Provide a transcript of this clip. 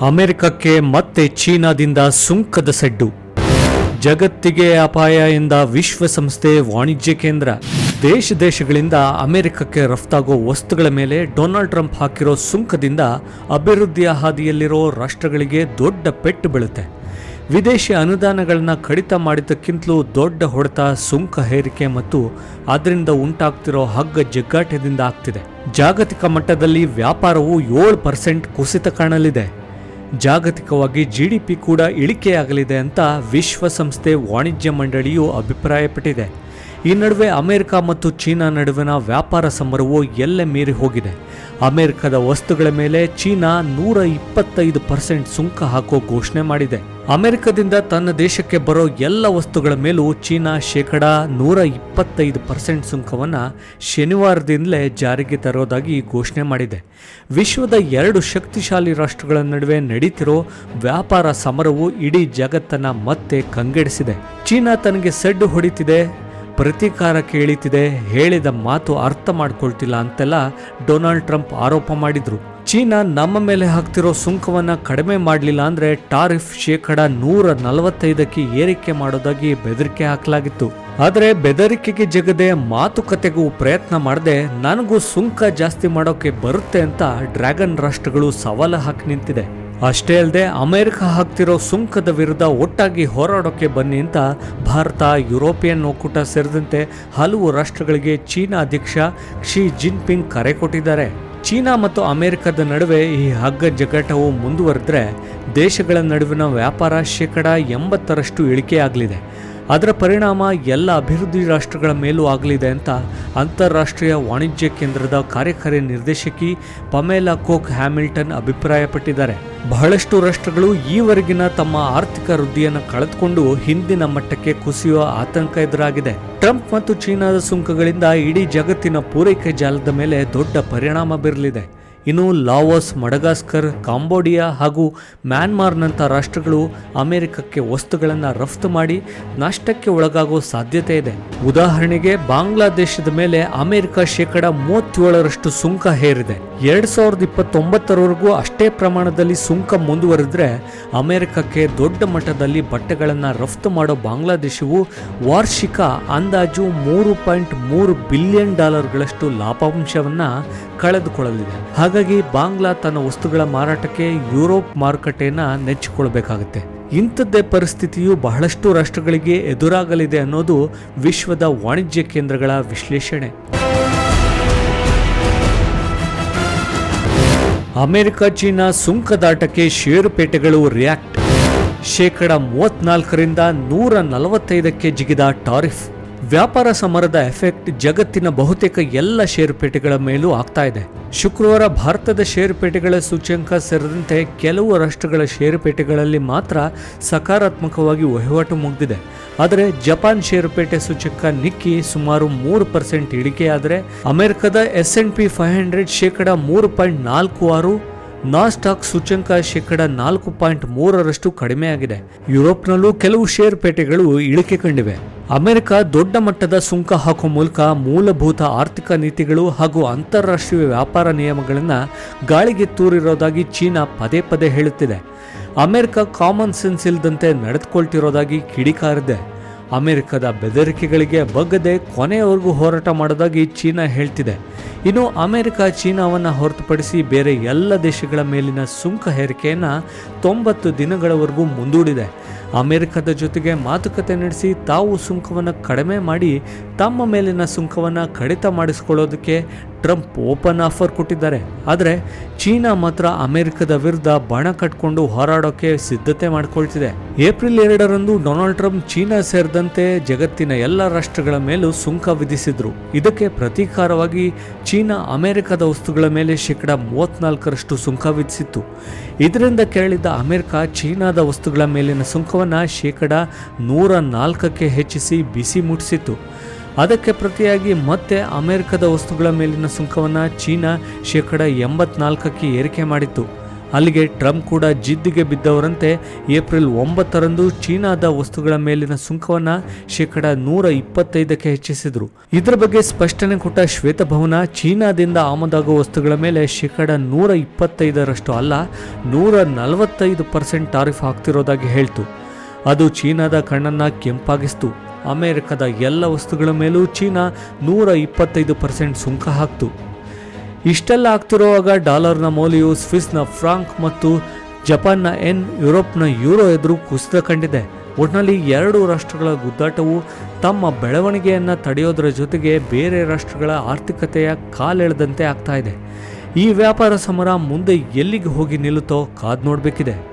ಅಮೆರಿಕಕ್ಕೆ ಮತ್ತೆ ಚೀನಾದಿಂದ ಸುಂಕದ ಸೆಡ್ಡು. ಜಗತ್ತಿಗೆ ಅಪಾಯ ಎಂದ ವಿಶ್ವಸಂಸ್ಥೆ ವಾಣಿಜ್ಯ ಕೇಂದ್ರ. ದೇಶ ದೇಶಗಳಿಂದ ಅಮೆರಿಕಕ್ಕೆ ರಫ್ತಾಗೋ ವಸ್ತುಗಳ ಮೇಲೆ ಡೊನಾಲ್ಡ್ ಟ್ರಂಪ್ ಹಾಕಿರೋ ಸುಂಕದಿಂದ ಅಭಿವೃದ್ಧಿಯ ಹಾದಿಯಲ್ಲಿರೋ ರಾಷ್ಟ್ರಗಳಿಗೆ ದೊಡ್ಡ ಪೆಟ್ಟು ಬೀಳುತ್ತೆ. ವಿದೇಶಿ ಅನುದಾನಗಳನ್ನ ಕಡಿತ ಮಾಡಿದ್ದಕ್ಕಿಂತಲೂ ದೊಡ್ಡ ಹೊಡೆತ ಸುಂಕ ಹೇರಿಕೆ ಮತ್ತು ಅದರಿಂದ ಉಂಟಾಗ್ತಿರೋ ಹಗ್ಗ ಜಗ್ಗಾಟದಿಂದ ಆಗ್ತಿದೆ. ಜಾಗತಿಕ ಮಟ್ಟದಲ್ಲಿ ವ್ಯಾಪಾರವು ಏಳು ಪರ್ಸೆಂಟ್ ಕುಸಿತ ಕಾಣಲಿದೆ. ಜಾಗತಿಕವಾಗಿ ಜಿಡಿಪಿ ಕೂಡ ಇಳಿಕೆಯಾಗಲಿದೆ ಅಂತ ವಿಶ್ವಸಂಸ್ಥೆ ವಾಣಿಜ್ಯ ಮಂಡಳಿಯು ಅಭಿಪ್ರಾಯಪಟ್ಟಿದೆ. ಈ ನಡುವೆ ಅಮೆರಿಕ ಮತ್ತು ಚೀನಾ ನಡುವಿನ ವ್ಯಾಪಾರ ಸಮರವು ಎಲ್ಲೆ ಮೀರಿ ಹೋಗಿದೆ. ಅಮೆರಿಕದ ವಸ್ತುಗಳ ಮೇಲೆ ಚೀನಾ ನೂರ ಇಪ್ಪತ್ತೈದು ಪರ್ಸೆಂಟ್ ಸುಂಕ ಹಾಕೋ ಘೋಷಣೆ ಮಾಡಿದೆ. ಅಮೆರಿಕದಿಂದ ತನ್ನ ದೇಶಕ್ಕೆ ಬರೋ ಎಲ್ಲ ವಸ್ತುಗಳ ಮೇಲೂ ಚೀನಾ ಶೇಕಡ ನೂರ ಇಪ್ಪತ್ತೈದು ಪರ್ಸೆಂಟ್ ಸುಂಕವನ್ನು ಶನಿವಾರದಿಂದಲೇ ಜಾರಿಗೆ ತರೋದಾಗಿ ಘೋಷಣೆ ಮಾಡಿದೆ. ವಿಶ್ವದ ಎರಡು ಶಕ್ತಿಶಾಲಿ ರಾಷ್ಟ್ರಗಳ ನಡುವೆ ನಡೀತಿರೋ ವ್ಯಾಪಾರ ಸಮರವು ಇಡೀ ಜಗತ್ತನ್ನ ಮತ್ತೆ ಕಂಗೆಡಿಸಿದೆ. ಚೀನಾ ತನಗೆ ಸೆಡ್ಡು ಹೊಡಿತಿದೆ ಪ್ರತೀಕಾರಕ್ಕೆ ಕೇಳೀತಿದೆ, ಹೇಳಿದ ಮಾತು ಅರ್ಥ ಮಾಡ್ಕೊಳ್ತಿಲ್ಲ ಅಂತೆಲ್ಲ ಡೊನಾಲ್ಡ್ ಟ್ರಂಪ್ ಆರೋಪ ಮಾಡಿದ್ರು. ಚೀನಾ ನಮ್ಮ ಮೇಲೆ ಹಾಕ್ತಿರೋ ಸುಂಕವನ್ನ ಕಡಿಮೆ ಮಾಡಲಿಲ್ಲ ಅಂದ್ರೆ ಟಾರಿಫ್ ಶೇಕಡ ನೂರ ನಲವತ್ತೈದಕ್ಕೆ ಏರಿಕೆ ಮಾಡೋದಾಗಿ ಬೆದರಿಕೆ ಹಾಕಲಾಗಿತ್ತು. ಆದರೆ ಬೆದರಿಕೆಗೆ ಜಗದೆ ಮಾತುಕತೆಗೂ ಪ್ರಯತ್ನ ಮಾಡದೆ ನನಗೂ ಸುಂಕ ಜಾಸ್ತಿ ಮಾಡೋಕೆ ಬರುತ್ತೆ ಅಂತ ಡ್ರ್ಯಾಗನ್ ರಾಷ್ಟ್ರಗಳು ಸವಾಲು ಹಾಕಿ ನಿಂತಿದೆ. ಅಷ್ಟೇ ಅಲ್ಲದೆ ಅಮೆರಿಕ ಹಾಕ್ತಿರೋ ಸುಂಕದ ವಿರುದ್ಧ ಒಟ್ಟಾಗಿ ಹೋರಾಡೋಕೆ ಬನ್ನಿ ಅಂತ ಭಾರತ, ಯುರೋಪಿಯನ್ ಒಕ್ಕೂಟ ಸೇರಿದಂತೆ ಹಲವು ರಾಷ್ಟ್ರಗಳಿಗೆ ಚೀನಾ ಅಧ್ಯಕ್ಷ ಕ್ಷಿ ಜಿನ್ಪಿಂಗ್ ಕರೆ ಕೊಟ್ಟಿದ್ದಾರೆ. ಚೀನಾ ಮತ್ತು ಅಮೆರಿಕದ ನಡುವೆ ಈ ಹಗ್ಗ ಜಗಟವು ಮುಂದುವರೆದ್ರೆ ದೇಶಗಳ ನಡುವಿನ ವ್ಯಾಪಾರ ಶೇಕಡ ಎಂಬತ್ತರಷ್ಟು ಇಳಿಕೆಯಾಗಲಿದೆ. ಅದರ ಪರಿಣಾಮ ಎಲ್ಲ ಅಭಿವೃದ್ಧಿ ರಾಷ್ಟ್ರಗಳ ಮೇಲೂ ಆಗಲಿದೆ ಅಂತ ಅಂತಾರಾಷ್ಟ್ರೀಯ ವಾಣಿಜ್ಯ ಕೇಂದ್ರದ ಕಾರ್ಯಕಾರಿ ನಿರ್ದೇಶಕಿ ಪಮೇಲಾ ಕೋಕ್ ಹ್ಯಾಮಿಲ್ಟನ್ ಅಭಿಪ್ರಾಯಪಟ್ಟಿದ್ದಾರೆ. ಬಹಳಷ್ಟು ರಾಷ್ಟ್ರಗಳು ಈವರೆಗಿನ ತಮ್ಮ ಆರ್ಥಿಕ ವೃದ್ಧಿಯನ್ನು ಕಳೆದುಕೊಂಡು ಹಿಂದಿನ ಮಟ್ಟಕ್ಕೆ ಕುಸಿಯುವ ಆತಂಕ ಎದುರಾಗಿದೆ. ಟ್ರಂಪ್ ಮತ್ತು ಚೀನಾದ ಸುಂಕಗಳಿಂದ ಇಡೀ ಜಗತ್ತಿನ ಪೂರೈಕೆ ಜಾಲದ ಮೇಲೆ ದೊಡ್ಡ ಪರಿಣಾಮ ಬೀರಲಿದೆ. ಇನ್ನು ಲಾವೋಸ್, ಮಡಗಾಸ್ಕರ್, ಕಾಂಬೋಡಿಯಾ ಹಾಗೂ ಮ್ಯಾನ್ಮಾರ್ನಂಥ ರಾಷ್ಟ್ರಗಳು ಅಮೆರಿಕಕ್ಕೆ ವಸ್ತುಗಳನ್ನು ರಫ್ತು ಮಾಡಿ ನಷ್ಟಕ್ಕೆ ಒಳಗಾಗೋ ಸಾಧ್ಯತೆ ಇದೆ. ಉದಾಹರಣೆಗೆ, ಬಾಂಗ್ಲಾದೇಶದ ಮೇಲೆ ಅಮೆರಿಕ ಶೇಕಡ ಮೂವತ್ತೇಳರಷ್ಟು ಸುಂಕ ಹೇರಿದೆ. ಎರಡ್ ಸಾವಿರದ ಇಪ್ಪತ್ತೊಂಬತ್ತರವರೆಗೂ ಅಷ್ಟೇ ಪ್ರಮಾಣದಲ್ಲಿ ಸುಂಕ ಮುಂದುವರೆದ್ರೆ ಅಮೆರಿಕಕ್ಕೆ ದೊಡ್ಡ ಮಟ್ಟದಲ್ಲಿ ಬಟ್ಟೆಗಳನ್ನು ರಫ್ತು ಮಾಡೋ ಬಾಂಗ್ಲಾದೇಶವು ವಾರ್ಷಿಕ ಅಂದಾಜು ಮೂರು ಪಾಯಿಂಟ್ ಮೂರು ಬಿಲಿಯನ್ ಡಾಲರ್ಗಳಷ್ಟು ಲಾಭಾಂಶವನ್ನ ಕಳೆದುಕೊಳ್ಳಲಿದೆ. ಹಾಗಾಗಿ ಬಾಂಗ್ಲಾ ತನ್ನ ವಸ್ತುಗಳ ಮಾರಾಟಕ್ಕೆ ಯುರೋಪ್ ಮಾರುಕಟ್ಟೆಯನ್ನ ನೆಚ್ಚಿಕೊಳ್ಬೇಕಾಗುತ್ತೆ ಇಂಥದ್ದೇ ಪರಿಸ್ಥಿತಿಯು ಬಹಳಷ್ಟು ರಾಷ್ಟ್ರಗಳಿಗೆ ಎದುರಾಗಲಿದೆ ಅನ್ನೋದು ವಿಶ್ವದ ವಾಣಿಜ್ಯ ಕೇಂದ್ರಗಳ ವಿಶ್ಲೇಷಣೆ. ಅಮೆರಿಕ, ಚೀನಾ ಸುಂಕದಾಟಕ್ಕೆ ಷೇರುಪೇಟೆಗಳು ರಿಯಾಕ್ಟ್. ಶೇಕಡ ಮೂವತ್ನಾಲ್ಕರಿಂದ ನೂರ ನಲವತ್ತೈದಕ್ಕೆ ಜಿಗಿದ ಟಾರಿಫ್. ವ್ಯಾಪಾರ ಸಮರದ ಎಫೆಕ್ಟ್ ಜಗತ್ತಿನ ಬಹುತೇಕ ಎಲ್ಲ ಷೇರುಪೇಟೆಗಳ ಮೇಲೂ ಆಗ್ತಾ ಇದೆ. ಶುಕ್ರವಾರ ಭಾರತದ ಷೇರುಪೇಟೆಗಳ ಸೂಚ್ಯಂಕ ಸೇರಿದಂತೆ ಕೆಲವು ರಾಷ್ಟ್ರಗಳ ಷೇರುಪೇಟೆಗಳಲ್ಲಿ ಮಾತ್ರ ಸಕಾರಾತ್ಮಕವಾಗಿ ವಹಿವಾಟು ಮುಗಿದಿದೆ. ಆದರೆ ಜಪಾನ್ ಷೇರುಪೇಟೆ ಸೂಚ್ಯಂಕ ನಿಕ್ಕಿ ಸುಮಾರು ಮೂರು ಪರ್ಸೆಂಟ್ ಇಳಿಕೆಯಾದರೆ ಅಮೆರಿಕದ S N P five hundred ಶೇಕಡ ಮೂರು ಪಾಯಿಂಟ್ ನಾಲ್ಕು ಆರು, ನಾಸ್ಟಾಕ್ ಸೂಚ್ಯಂಕ ಶೇಕಡ ನಾಲ್ಕು ಪಾಯಿಂಟ್ ಮೂರರಷ್ಟು ಕಡಿಮೆಯಾಗಿದೆ. ಯುರೋಪ್ನಲ್ಲೂ ಕೆಲವು ಷೇರುಪೇಟೆಗಳು ಇಳಿಕೆ ಕಂಡಿವೆ. ಅಮೆರಿಕ ದೊಡ್ಡ ಮಟ್ಟದ ಸುಂಕ ಹಾಕುವ ಮೂಲಕ ಮೂಲಭೂತ ಆರ್ಥಿಕ ನೀತಿಗಳು ಹಾಗೂ ಅಂತಾರಾಷ್ಟ್ರೀಯ ವ್ಯಾಪಾರ ನಿಯಮಗಳನ್ನು ಗಾಳಿಗೆ ತೂರಿರೋದಾಗಿ ಚೀನಾ ಪದೇ ಪದೇ ಹೇಳುತ್ತಿದೆ. ಅಮೆರಿಕ ಕಾಮನ್ ಸೆನ್ಸ್ ಇಲ್ಲದಂತೆ ನಡೆದುಕೊಳ್ತಿರೋದಾಗಿ ಕಿಡಿಕಾರಿದೆ. ಅಮೆರಿಕದ ಬೆದರಿಕೆಗಳಿಗೆ ಬಗ್ಗದೆ ಕೊನೆಯವರೆಗೂ ಹೋರಾಟ ಮಾಡೋದಾಗಿ ಚೀನಾ ಹೇಳ್ತಿದೆ. ಇನ್ನು ಅಮೆರಿಕ, ಚೀನಾವನ್ನು ಹೊರತುಪಡಿಸಿ ಬೇರೆ ಎಲ್ಲ ದೇಶಗಳ ಮೇಲಿನ ಸುಂಕ ಹೇರಿಕೆಯನ್ನು ತೊಂಬತ್ತು ದಿನಗಳವರೆಗೂ ಮುಂದೂಡಿದೆ. ಅಮೆರಿಕದ ಜೊತೆಗೆ ಮಾತುಕತೆ ನಡೆಸಿ ತಾವು ಸುಂಕವನ್ನು ಕಡಿಮೆ ಮಾಡಿ ತಮ್ಮ ಮೇಲಿನ ಸುಂಕವನ್ನು ಕಡಿತ ಮಾಡಿಸ್ಕೊಳ್ಳೋದಕ್ಕೆ ಟ್ರಂಪ್ ಓಪನ್ ಆಫರ್ ಕೊಟ್ಟಿದ್ದಾರೆ. ಆದರೆ ಚೀನಾ ಮಾತ್ರ ಅಮೆರಿಕದ ವಿರುದ್ಧ ಬಣ ಕಟ್ಕೊಂಡು ಹೋರಾಡೋಕೆ ಸಿದ್ಧತೆ ಮಾಡಿಕೊಳ್ತಿದೆ. ಏಪ್ರಿಲ್ ಎರಡರಂದು ಡೊನಾಲ್ಡ್ ಟ್ರಂಪ್ ಚೀನಾ ಸೇರಿದಂತೆ ಜಗತ್ತಿನ ಎಲ್ಲ ರಾಷ್ಟ್ರಗಳ ಮೇಲೂ ಸುಂಕ ವಿಧಿಸಿದ್ರು. ಇದಕ್ಕೆ ಪ್ರತೀಕಾರವಾಗಿ ಚೀನಾ ಅಮೆರಿಕದ ವಸ್ತುಗಳ ಮೇಲೆ ಶೇಕಡ ಮೂವತ್ನಾಲ್ಕರಷ್ಟು ಸುಂಕ ವಿಧಿಸಿತ್ತು. ಇದರಿಂದ ಕೆರಳಿದ ಅಮೆರಿಕ ಚೀನಾದ ವಸ್ತುಗಳ ಮೇಲಿನ ಸುಂಕವನ್ನು ಶೇಕಡ ನೂರ ನಾಲ್ಕಕ್ಕೆ ಹೆಚ್ಚಿಸಿ ಬಿಸಿ ಮುಟ್ಟಿಸಿತ್ತು. ಅದಕ್ಕೆ ಪ್ರತಿಯಾಗಿ ಮತ್ತೆ ಅಮೆರಿಕದ ವಸ್ತುಗಳ ಮೇಲಿನ ಸುಂಕವನ್ನು ಚೀನಾ ಶೇಕಡ ಎಂಬತ್ನಾಲ್ಕಕ್ಕೆ ಏರಿಕೆ ಮಾಡಿತ್ತು. ಅಲ್ಲಿಗೆ ಟ್ರಂಪ್ ಕೂಡ ಜಿದ್ದಿಗೆ ಬಿದ್ದವರಂತೆ ಏಪ್ರಿಲ್ ಒಂಬತ್ತರಂದು ಚೀನಾದ ವಸ್ತುಗಳ ಮೇಲಿನ ಸುಂಕವನ್ನು ಶೇಕಡ ನೂರ ಇಪ್ಪತ್ತೈದಕ್ಕೆ ಹೆಚ್ಚಿಸಿದರು. ಇದರ ಬಗ್ಗೆ ಸ್ಪಷ್ಟನೆ ಕೊಟ್ಟ ಶ್ವೇತಭವನ ಚೀನಾದಿಂದ ಆಮದಾಗುವ ವಸ್ತುಗಳ ಮೇಲೆ ಶೇಕಡ ನೂರ ಇಪ್ಪತ್ತೈದರಷ್ಟು ಅಲ್ಲ, ನೂರ ನಲವತ್ತೈದು ಪರ್ಸೆಂಟ್ ಟಾರಿಫ್ ಹಾಕ್ತಿರೋದಾಗಿ ಹೇಳ್ತು. ಅದು ಚೀನಾದ ಕಣ್ಣನ್ನು ಕೆಂಪಾಗಿಸ್ತು. ಅಮೆರಿಕದ ಎಲ್ಲ ವಸ್ತುಗಳ ಮೇಲೂ ಚೀನಾ ನೂರ ಇಪ್ಪತ್ತೈದು ಪರ್ಸೆಂಟ್ ಸುಂಕ ಹಾಕ್ತು. ಇಷ್ಟೆಲ್ಲ ಆಗ್ತಿರುವಾಗ ಡಾಲರ್ನ ಮೌಲ್ಯವು ಸ್ವಿಸ್ನ ಫ್ರಾಂಕ್ ಮತ್ತು ಜಪಾನ್ನ ಎನ್ ಯುರೋಪ್ನ ಯೂರೋ ಎದುರು ಕುಸಿತ ಕಂಡಿದೆ. ಒಟ್ನಲ್ಲಿ ಎರಡು ರಾಷ್ಟ್ರಗಳ ಗುದ್ದಾಟವು ತಮ್ಮ ಬೆಳವಣಿಗೆಯನ್ನು ತಡೆಯೋದರ ಜೊತೆಗೆ ಬೇರೆ ರಾಷ್ಟ್ರಗಳ ಆರ್ಥಿಕತೆಯ ಕಾಲೆಳೆದಂತೆ ಆಗ್ತಾ ಇದೆ. ಈ ವ್ಯಾಪಾರ ಸಮರ ಮುಂದೆ ಎಲ್ಲಿಗೆ ಹೋಗಿ ನಿಲ್ಲುತ್ತೋ ಕಾದು ನೋಡಬೇಕಿದೆ.